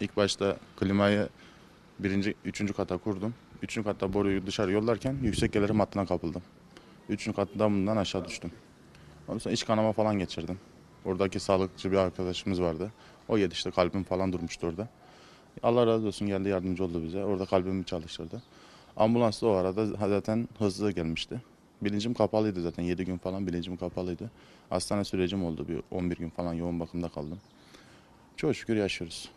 İlk başta klimayı birinci, üçüncü kata kurdum. Üçüncü katta boruyu dışarı yollarken yüksek gelirim hattına kapıldım. Üçüncü kattan bundan aşağı düştüm. Ondan sonra iç kanama falan geçirdim. Oradaki sağlıkçı bir arkadaşımız vardı. O yetişti kalbim falan durmuştu orada. Allah razı olsun geldi yardımcı oldu bize. Orada kalbimi çalıştırdı. Ambulans da o arada zaten hızlı gelmişti. Bilincim kapalıydı zaten 7 gün falan bilincim kapalıydı. Hastane sürecim oldu bir 11 gün falan yoğun bakımda kaldım. Çok şükür yaşıyoruz.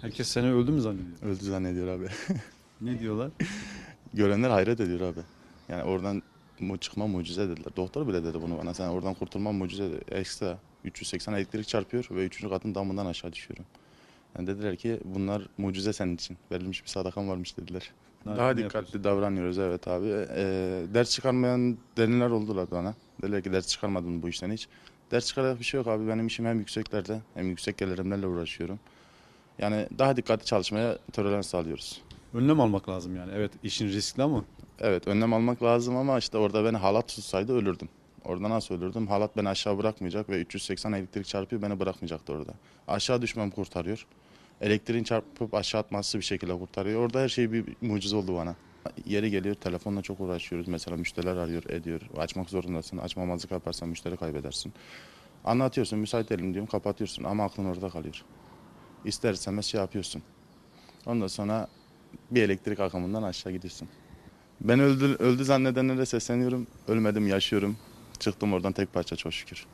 Herkes seni öldü mü zannediyor? Öldü zannediyor abi. Ne diyorlar? Görenler hayret ediyor abi. Yani oradan mu çıkma mucize dediler. Doktor bile dedi bunu bana. Sen oradan kurtulman mucize dedi. Ekstra 380 elektrik çarpıyor ve 3. katın damından aşağı düşüyorum. Yani dediler ki bunlar mucize senin için. Verilmiş bir sadakan varmış dediler. Daha ne dikkatli yapıyorsun? davranıyoruz evet abi. Ee, ders çıkarmayan deniler oldular bana. Dediler ki ders çıkarmadın bu işten hiç. Ders çıkaracak bir şey yok abi. Benim işim hem yükseklerde hem yüksek gelirimlerle uğraşıyorum. Yani daha dikkatli çalışmaya tolerans sağlıyoruz. Önlem almak lazım yani. Evet işin riskli ama Evet önlem almak lazım ama işte orada beni halat tutsaydı ölürdüm. Orada nasıl ölürdüm? Halat beni aşağı bırakmayacak ve 380 elektrik çarpıyor beni bırakmayacaktı orada. Aşağı düşmem kurtarıyor. Elektriğin çarpıp aşağı atması bir şekilde kurtarıyor. Orada her şey bir mucize oldu bana. Yeri geliyor telefonla çok uğraşıyoruz. Mesela müşteriler arıyor ediyor. Açmak zorundasın. Açmamazlık yaparsan müşteri kaybedersin. Anlatıyorsun müsait elim diyorum kapatıyorsun ama aklın orada kalıyor. İster istemez şey yapıyorsun. Ondan sonra bir elektrik akımından aşağı gidiyorsun. Ben öldü, öldü zannedenlere sesleniyorum. Ölmedim, yaşıyorum. Çıktım oradan tek parça çok şükür.